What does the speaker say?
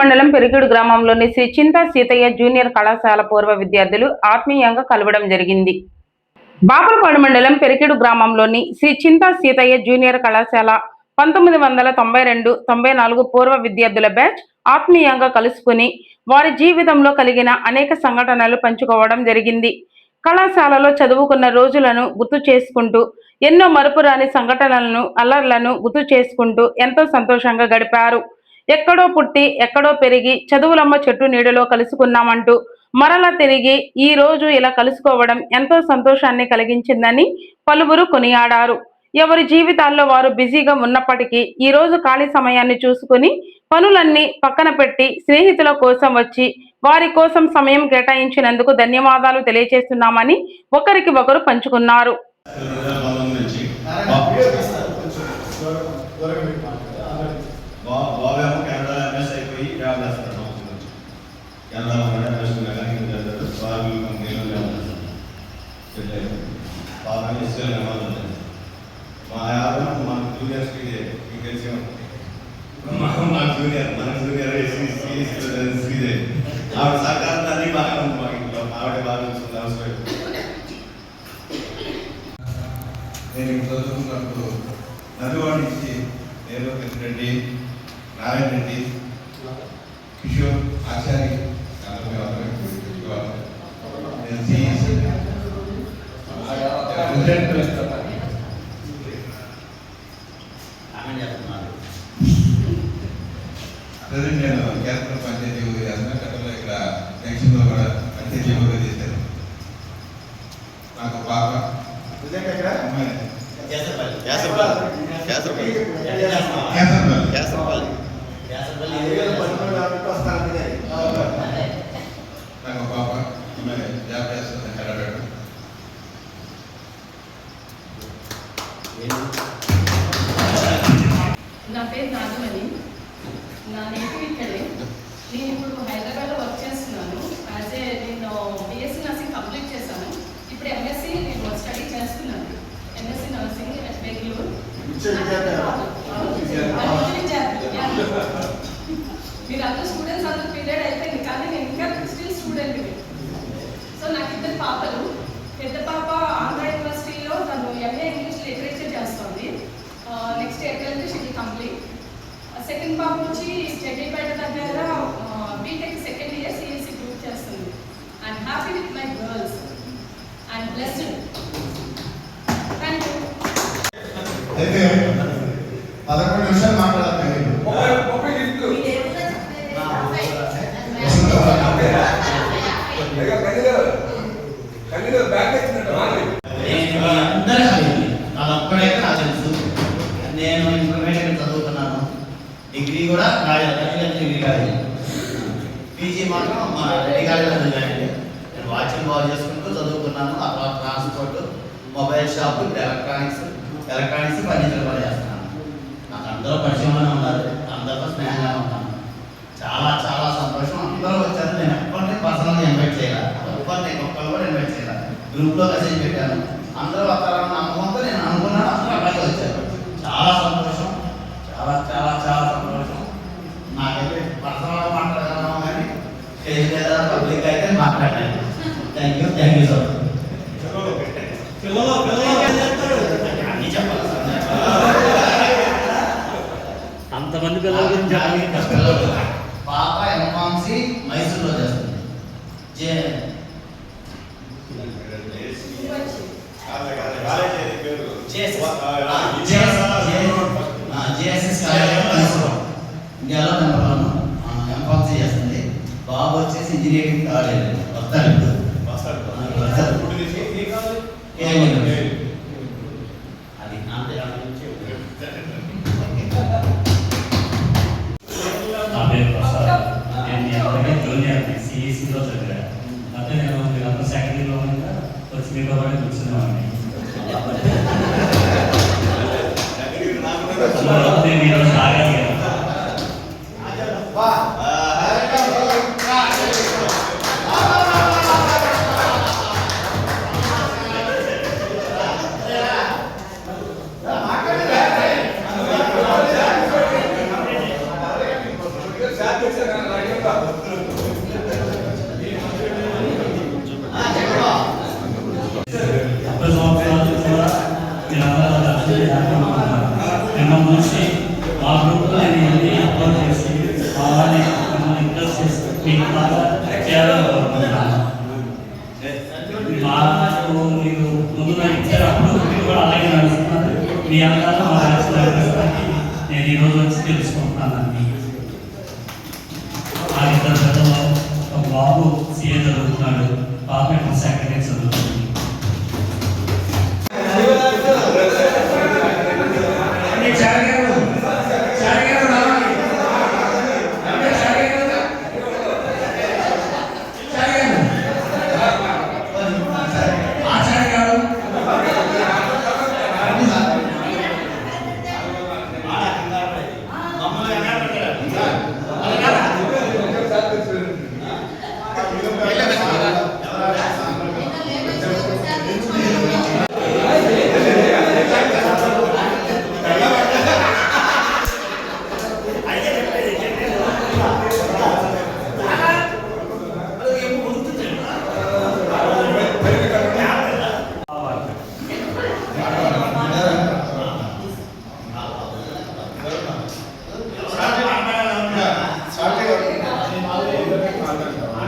మండలం పెరిగిడు గ్రామంలోని శ్రీ చింతా సీతయ్య జూనియర్ కళాశాల పూర్వ విద్యార్థులు ఆత్మీయంగా కలవడం జరిగింది. బాపులపాడు మండలం పెరికిడు గ్రామంలోని శ్రీ చింతా సీతయ్య జూనియర్ కళాశాల పంతొమ్మిది వందల తొంభై రెండు తొంభై నాలుగు పూర్వ విద్యార్థుల బ్యాచ్ ఆత్మీయంగా కలుసుకుని వారి జీవితంలో కలిగిన అనేక సంఘటనలు పంచుకోవడం జరిగింది. కళాశాలలో చదువుకున్న రోజులను గుర్తు చేసుకుంటూ ఎన్నో మరుపురాని సంఘటనలను అల్లర్లను గుర్తు చేసుకుంటూ ఎంతో సంతోషంగా గడిపారు. ఎక్కడో పుట్టి ఎక్కడో పెరిగి చదువులమ్మ చెట్టు నీడలో కలుసుకున్నామంటూ మరలా తిరిగి ఈ రోజు ఇలా కలుసుకోవడం ఎంతో సంతోషాన్ని కలిగించిందని పలువురు కొనియాడారు. ఎవరి జీవితాల్లో వారు బిజీగా ఉన్నప్పటికీ ఈ రోజు ఖాళీ సమయాన్ని చూసుకుని పనులన్నీ పక్కన పెట్టి స్నేహితుల కోసం వచ్చి వారి కోసం సమయం కేటాయించినందుకు ధన్యవాదాలు తెలియజేస్తున్నామని ఒకరికి ఒకరు పంచుకున్నారు. కెనడాలో కూడా ఎంఎస్ మెకానికల్ చేస్తాడు బాబు కంపెనీలో మా యాదవ్ మా జూనియర్స్కి మీకు తెలిసి మా జూనియర్ మన జూనియర్ ఎస్సీ ఆవిడ సహకారం అన్ని బాగా ఉంది మా ఇంట్లో ఆవిడ బాగా చూస్తుంది అవసరం నేను చదువుకున్నప్పుడు నుంచి రెడ్డి నారాయణ రెడ్డి కిషోర్ ఆచార్య అందరూ మేము అందరం ఇక్కడ తెచ్చుకోవాలి. నేను సిఈసి ప్రెసిడెంట్ నేను కేంద్ర పంచాయతీ అసలు ఇక్కడ జంక్షన్లో కూడా పంచాయతీ చేశాను నాకు పాప అమ్మాయి కేసరపల్లి కేసరపల్లి కేసర్పల్లి కేసరపల్లి నాకు పాప అమ్మాయి జాబ్ చేస్తుంది హైదరాబాద్ నా పేరు నాగమణి. నా నేటివ్ ఇక్కడే నేను ఇప్పుడు హైదరాబాద్లో వర్క్ చేస్తున్నాను. యాజ్ ఏ నేను బిఎస్సీ నర్సింగ్ కంప్లీట్ చేశాను. ఇప్పుడు ఎంఎస్సీ నేను స్టడీ చేస్తున్నాను. ఎంఎస్సీ నర్సింగ్ అట్ బెంగళూరు మీరు అందరూ స్టూడెంట్స్ అందరూ పీరియడ్ అయిపోయింది కానీ నేను ఇంకా స్టిల్ స్టూడెంట్ సో నాకు ఇద్దరు పాపలు పెద్ద పాప ఆంధ్ర యూనివర్సిటీలో తను ఎంఏ ఇంగ్లీష్ లిటరేచర్ చేస్తుంది నెక్స్ట్ ఏప్రిల్ నుంచి షీ కంప్లీట్ సెకండ్ పాప వచ్చి చెడ్డీపేట దగ్గర BTech second year CSC group చేస్తుంది I'm happy with my girls and blessed thank you అయితే పదకొండు నిమిషాలు మాట్లాడాలి నేను ఇంటర్మీడియట్ చదువుతున్నాను. డిగ్రీ కూడా రాజధాని డిగ్రీ కాలేజ్ పీజీ మాత్రం మా రెడ్డి కాలేజ్ చదివానండి నేను వాచింగ్ బాగా చేసుకుంటూ చదువుకున్నాను ఆ తర్వాత transport mobile shop electronics electronics furniture కూడా చేస్తున్నాను నాకు అందరూ పరిచయంలోనే ఉన్నారు. అందరితో స్నేహంగా ఉన్నాను చాలా చాలా సంతోషం. అందరూ వచ్చారు. నేను ఎప్పటి పర్సనల్గా ఇన్వైట్ చేయాలి ఎవరిని ఒక్కరు కూడా ఇన్వైట్ చేయాలి గ్రూప్లో మెసేజ్ పెట్టాను. అందరూ వస్తారన్న నమ్మకంతో నేను అనుకున్నాను. అందరూ అక్కడికి వచ్చారు. చాలా సంతోషం. చాలా చాలా చాలా సంతోషం. నాకైతే పర్సనల్గా మాట్లాడగలను కానీ స్టేజ్ మీద పబ్లిక్ అయితే మాట్లాడాను thank you thank you sir అంతమంది పిల్లల గురించి. పాప ఎంఫామ్సీ మైసూర్లో చేస్తుంది. జే. జేఎస్ఎస్ ఇండియాలో నెంబర్ వన్ ఎంఫామ్సీ చేస్తుంది. బాబు వచ్చేసి ఇంజనీరింగ్ కాలేజ్ వస్తాడు ఇప్పుడు. వస్తాడు. KM university. అది నా పేరు ప్రసాద్ నేను అందరికీ జూనియర్ సిఈసిలో చదివాను అయితే నేను మీరంతా సెకండ్ ఇయర్లో ఉండగా వచ్చి మీతో పాటు కూర్చునేవాడిని మీ వెనకాల మా బ్యాచ్ నేను ఈరోజు వచ్చి తెలుసుకుంటున్నానండి ఆ ఇద్దరు గతంలో ఒక బాబు సీఏ చదువుతున్నాడు పాప ఇప్పుడు